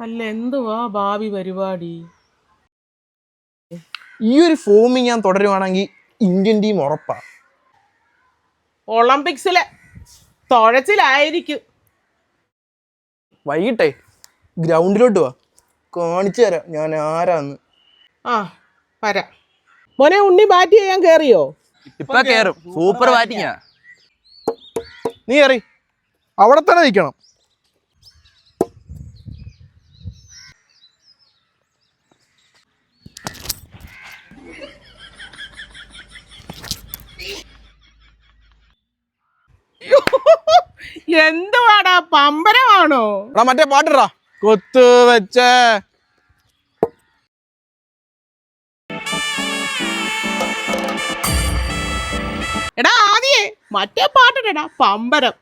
അല്ല എന്തുവാ ഭാവി പരിപാടി? ഈ ഒരു ഫോമിൽ ഞാൻ തുടരുവാണെങ്കിൽ ഇന്ത്യൻ ടീം ഉറപ്പാ. ഒളിമ്പിക്സിലെ തുഴച്ചിലായിരിക്കും. വൈകിട്ടെ ഗ്രൗണ്ടിലോട്ട് വാ. കാണിച്ചു തരാം ഞാൻ ആരാന്ന്. ആ വരാം. മോനെ ഉണ്ണി ബാറ്റ് ചെയ്യാൻ കേറിയോ? ഇപ്പൊ കേറും. സൂപ്പർ ബാറ്റിങ്ങാ നീ കേറി. അവിടെ തന്നെ നിൽക്കണം. എന്തുവാടാ പമ്പരമാണോ? എടാ മറ്റേ പാട്ടിടാ. കൊത്ത് വെച്ച എടാ ആദ്യേ മറ്റേ പാട്ടിടടാ പമ്പരം.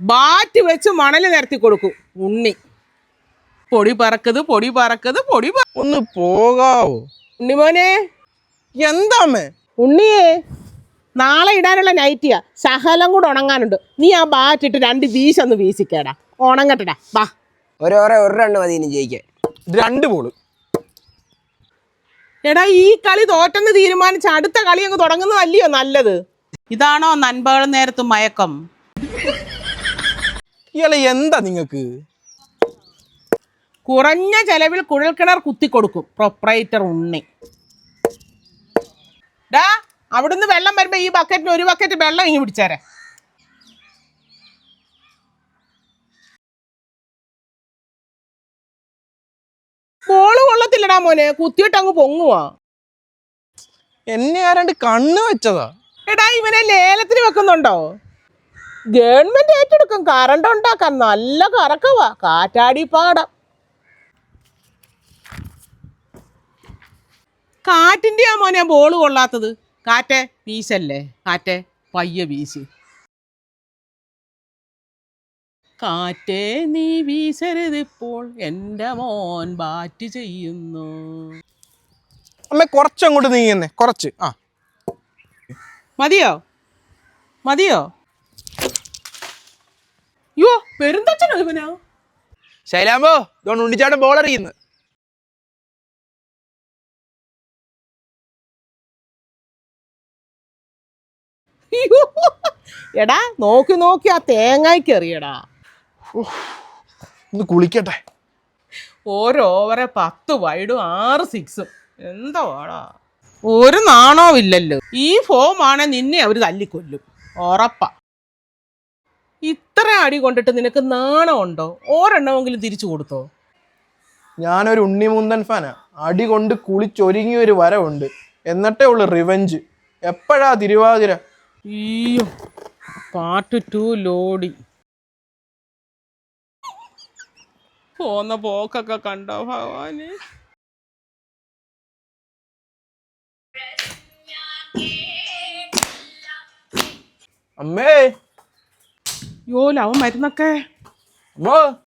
ബാറ്റ് വെച്ച് മണൽ നിരത്തി കൊടുക്കും ഉണ്ണി. പൊടി പറക്കത് പൊടി പറക്കത് പൊടി ഒന്ന് പോകാവോ? ഉണ്ണിമോനെ. എന്താമ്മേ? ഉണ്ണിയേ. നാളെ ഇടാനുള്ള നൈറ്റിയാ ശകലം കൂടെ ഉണങ്ങാനുണ്ട്. നീ ആ ബാറ്റ് ഇട്ട് രണ്ട് വീശൊന്ന് വീശിക്കേടാ. ഉണങ്ങട്ടടാ. ബാ. ഒരു ഓവറെ ഒരു റണ്ണ് മതി ഇനി ജയിക്കാൻ. രണ്ട് ബോൾ എടാ ഈ കളി തോറ്റെന്ന് തീരുമാനിച്ച അടുത്ത കളി അങ്ങ് തുടങ്ങുന്നതല്ലയോ നല്ലത്? ഇതാണോ നൻപകൾ നേരത്ത് മയക്കം? ഇയാളെ എന്താ നിങ്ങക്ക് കുറഞ്ഞ ചെലവിൽ കുഴൽക്കിണർ കുത്തിക്കൊടുക്കും. പ്രൊപ്പറേറ്റർ ഉണ്ണി. അവിടുന്ന് വെള്ളം വരുമ്പോൾ ഈ ബക്കറ്റിന് ഒരു ബക്കറ്റ് വെള്ളം ഇങ്ങ് പിടിച്ചേരെ. ബോൾ കൊള്ളത്തില്ലടാ മോനെ കുത്തിയിട്ട് അങ്ങ് പൊങ്ങുവാ. എന്നെ ആരാണ്ട് കണ്ണ് വെച്ചതാ. എടാ ഇവനെ ലേലത്തിന് വെക്കുന്നുണ്ടോ? ഗവൺമെന്റ് ഏറ്റെടുക്കും കറണ്ട് ഉണ്ടാക്കാൻ നല്ല കറക്കവാ കാറ്റാടി പാടം. കാറ്റിന്റെ ആ മോനെ ബോൾ കൊള്ളാത്തത്. കാറ്റെ വീശല്ലേ? കാറ്റ് പയ്യ വീശി. കാറ്റേ നീ വീശരുതിപ്പോൾ എന്റെ മോൻ ബാറ്റ് ചെയ്യുന്നു. അമ്മ കുറച്ചങ്ങോട്ട് നീങ്ങുന്നേ കുറച്ച്. ആ. മതിയോ? മതിയോ? യോ പെരുന്തച്ചനോ ഇവനാ? ശൈലാമ്പോ ഇതുകൊണ്ട് ഉണ്ണിച്ചാട്ടൻ ബോൾ എറിയുന്നു അയ്യോ. എടാ നോക്കി നോക്കി ആ തേങ്ങയ്ക്ക് എറിയടാ ഒന്ന് കുളിക്കട്ടെ. ഓരോ ഓവറെ പത്ത് വൈഡും ആറ് സിക്സും. എന്താ എന്തോടാ ഒരു നാണവും ഇല്ലല്ലോ. ഈ ഫോമാണ് നിന്നെ അവർ തല്ലിക്കൊല്ലും. ഉറപ്പാ. ഇത്ര അടി കൊണ്ടിട്ട് നിനക്ക് നാണമുണ്ടോ ഒരെണ്ണമെങ്കിലും തിരിച്ചു കൊടുത്തോ? ഞാനൊരു ഉണ്ണിമുന്തൻ ഫാനാ. അടി കൊണ്ട് കുളിച്ചൊരുങ്ങിയൊരു വരവുണ്ട്. എന്നിട്ടേ ഉള്ളു റിവെഞ്ച് എപ്പോഴാ തിരുവാതിര? അയ്യോ പാർട്ട് ടു ലോഡി പോന്ന പോക്കൊക്കെ കണ്ടോ ഭഗവാന്? അമ്മേ. യോ ലവൻ മരുന്നൊക്കെ? അമ്മോ.